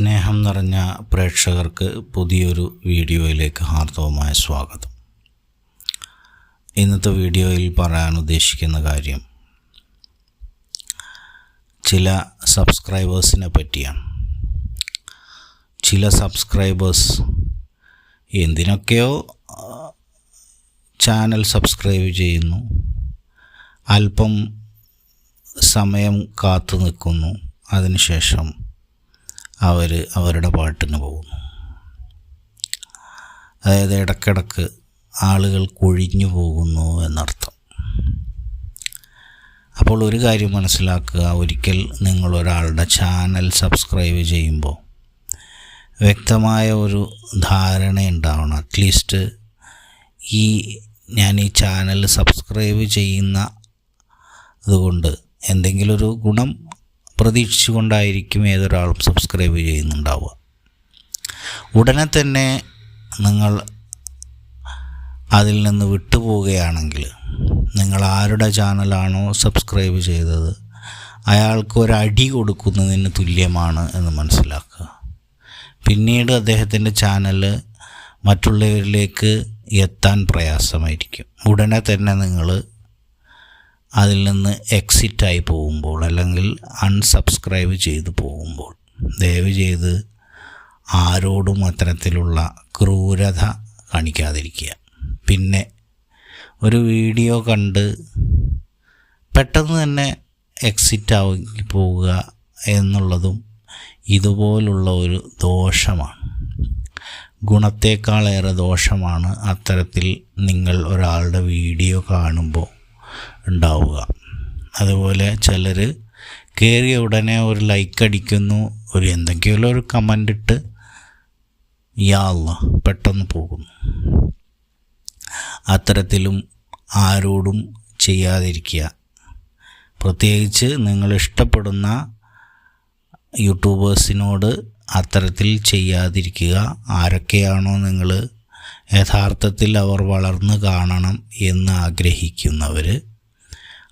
സ്നേഹം നിറഞ്ഞ പ്രേക്ഷകർക്ക് പുതിയൊരു വീഡിയോയിലേക്ക് ഹാർദവമായ സ്വാഗതം. ഇന്നത്തെ വീഡിയോയിൽ പറയാൻ ഉദ്ദേശിക്കുന്ന കാര്യം ചില സബ്സ്ക്രൈബേഴ്സിനെ പറ്റിയാണ്. ചില സബ്സ്ക്രൈബേഴ്സ് എന്തിനൊക്കെയോ ചാനൽ സബ്സ്ക്രൈബ് ചെയ്യുന്നു അല്പം സമയം കാത്തു നിൽക്കുന്നു. അതിനുശേഷം അവർ അവരുടെ പാട്ടിന് പോകുന്നു അതായത് ഇടക്കിടക്ക് ആളുകൾ കൊഴിഞ്ഞു പോകുന്നു എന്നർത്ഥം. അപ്പോൾ ഒരു കാര്യം മനസ്സിലാക്കുക ഒരിക്കൽ നിങ്ങൾ ഒരാളുടെ ചാനൽ സബ്സ്ക്രൈബ് ചെയ്യുമ്പോൾ വ്യക്തമായ ഒരു ധാരണ ഉണ്ടാവണം. അറ്റ്ലീസ്റ്റ് ഈ ഞാൻ ഈ ചാനൽ സബ്സ്ക്രൈബ് ചെയ്യുന്ന അതുകൊണ്ട് എന്തെങ്കിലും ഒരു ഗുണം പ്രതീക്ഷിച്ചുകൊണ്ടായിരിക്കും ഏതൊരാളും സബ്സ്ക്രൈബ് ചെയ്യുന്നുണ്ടാവുക. ഉടനെ തന്നെ നിങ്ങൾ അതിൽ നിന്ന് വിട്ടുപോവുകയാണെങ്കിൽ നിങ്ങൾ ആരുടെ ചാനലാണോ സബ്സ്ക്രൈബ് ചെയ്തത് അയാൾക്ക് ഒരു അടി കൊടുക്കുന്നതിന് തുല്യമാണ് എന്ന് മനസ്സിലാക്കുക. പിന്നീട് അദ്ദേഹത്തിന്റെ ചാനൽ മറ്റുള്ളവരിലേക്ക് എത്താൻ പ്രയാസമായിരിക്കും. ഉടനെ തന്നെ നിങ്ങൾ അതിൽ നിന്ന് എക്സിറ്റായി പോകുമ്പോൾ അല്ലെങ്കിൽ അൺസബ്സ്ക്രൈബ് ചെയ്ത് പോകുമ്പോൾ ദയവ് ചെയ്ത് ആരോടും അത്തരത്തിലുള്ള ക്രൂരത കാണിക്കാതിരിക്കുക. പിന്നെ ഒരു വീഡിയോ കണ്ട് പെട്ടെന്ന് തന്നെ എക്സിറ്റ് ആവുക പോവുക എന്നുള്ളതും ഇതുപോലുള്ള ഒരു ദോഷമാണ്. ഗുണത്തേക്കാളേറെ ദോഷമാണ് അത്തരത്തിൽ നിങ്ങൾ ഒരാളുടെ വീഡിയോ കാണുമ്പോൾ ഉണ്ടാവുക. അതുപോലെ ചിലർ കയറിയ ഉടനെ ഒരു ലൈക്ക് അടിക്കുന്നു ഒരു എന്തെങ്കിലും ഒരു കമന്റ് ഇട്ട് യാള പെട്ടെന്ന് പോകുന്നു. അത്തരത്തിലും ആരോടും ചെയ്യാതിരിക്കുക. പ്രത്യേകിച്ച് നിങ്ങൾ ഇഷ്ടപ്പെടുന്ന യൂട്യൂബേഴ്സിനോട് അത്തരത്തിൽ ചെയ്യാതിരിക്കുക. ആരൊക്കെയാണോ നിങ്ങൾ യഥാർത്ഥത്തിൽ അവർ വളർന്നു കാണണം എന്ന് ആഗ്രഹിക്കുന്നവർ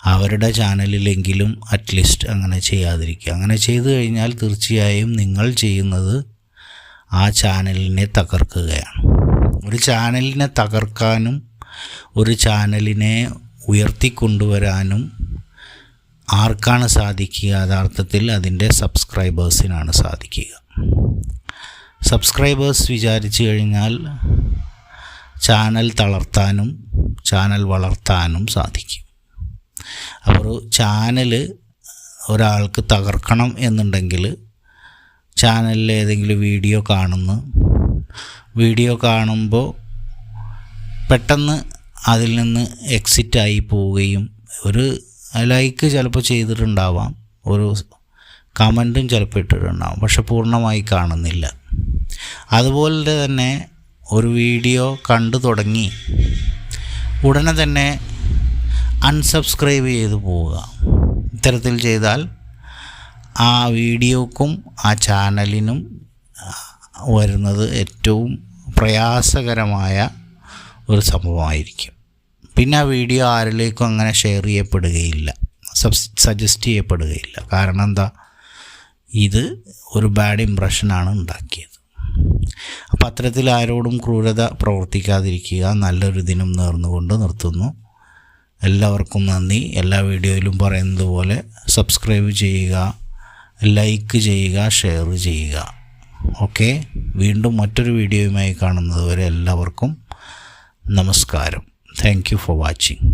അവരുടെ ചാനലിലെങ്കിലും അറ്റ്ലീസ്റ്റ് അങ്ങനെ ചെയ്യാതിരിക്കുക. അങ്ങനെ ചെയ്തു കഴിഞ്ഞാൽ തീർച്ചയായും നിങ്ങൾ ചെയ്യുന്നത് ആ ചാനലിനെ തകർക്കുകയാണ്. ഒരു ചാനലിനെ തകർക്കാനും ഒരു ചാനലിനെ ഉയർത്തിക്കൊണ്ടുവരാനും ആർക്കാണ് സാധിക്കുക? യഥാർത്ഥത്തിൽ അതിന്റെ സബ്സ്ക്രൈബേഴ്സിനാണ് സാധിക്കുക. സബ്സ്ക്രൈബേഴ്സ് വിചാരിച്ചു കഴിഞ്ഞാൽ ചാനൽ തളർത്താനും ചാനൽ വളർത്താനും സാധിക്കും. അപ്പോൾ ചാനൽ ഒരാൾക്ക് തകർക്കണം എന്നുണ്ടെങ്കിൽ ചാനലിൽ ഏതെങ്കിലും വീഡിയോ കാണുന്നു. വീഡിയോ കാണുമ്പോൾ പെട്ടെന്ന് അതിൽ നിന്ന് എക്സിറ്റായി പോവുകയും ഒരു ലൈക്ക് ചിലപ്പോൾ ചെയ്തിട്ടുണ്ടാവാം. ഒരു കമന്റും ചിലപ്പോൾ ഇട്ടിട്ടുണ്ടാവും. പക്ഷെ പൂർണമായി കാണുന്നില്ല. അതുപോലെ തന്നെ ഒരു വീഡിയോ കണ്ടു തുടങ്ങി. ഉടനെ തന്നെ അൺസബ്സ്ക്രൈബ് ചെയ്ത് പോവുക. ഇത്തരത്തിൽ ചെയ്താൽ ആ വീഡിയോക്കും ആ ചാനലിനും വരുന്നത് ഏറ്റവും പ്രയാസകരമായ ഒരു സംഭവമായിരിക്കും. പിന്നെ ആ വീഡിയോ ആരിലേക്കും അങ്ങനെ ഷെയർ ചെയ്യപ്പെടുകയില്ല. സജസ്റ്റ് ചെയ്യപ്പെടുകയില്ല. കാരണം എന്താ? ഇത് ഒരു ബാഡ് ഇമ്പ്രഷനാണ് ഉണ്ടാക്കിയത്. അപ്പോൾ അത്തരത്തിൽ ആരോടും ക്രൂരത പ്രവർത്തിക്കാതിരിക്കുക നല്ലൊരു ദിനം നേർന്നുകൊണ്ട് നിർത്തുന്നു. എല്ലാവർക്കും നന്ദി. എല്ലാ വീഡിയോയിലും പറയുന്നത് പോലെ സബ്സ്ക്രൈബ് ചെയ്യുക ലൈക്ക് ചെയ്യുക ഷെയർ ചെയ്യുക. ഓക്കെ? വീണ്ടും മറ്റൊരു വീഡിയോയുമായി കാണുന്നതുവരെ എല്ലാവർക്കും നമസ്കാരം. Thank for watching.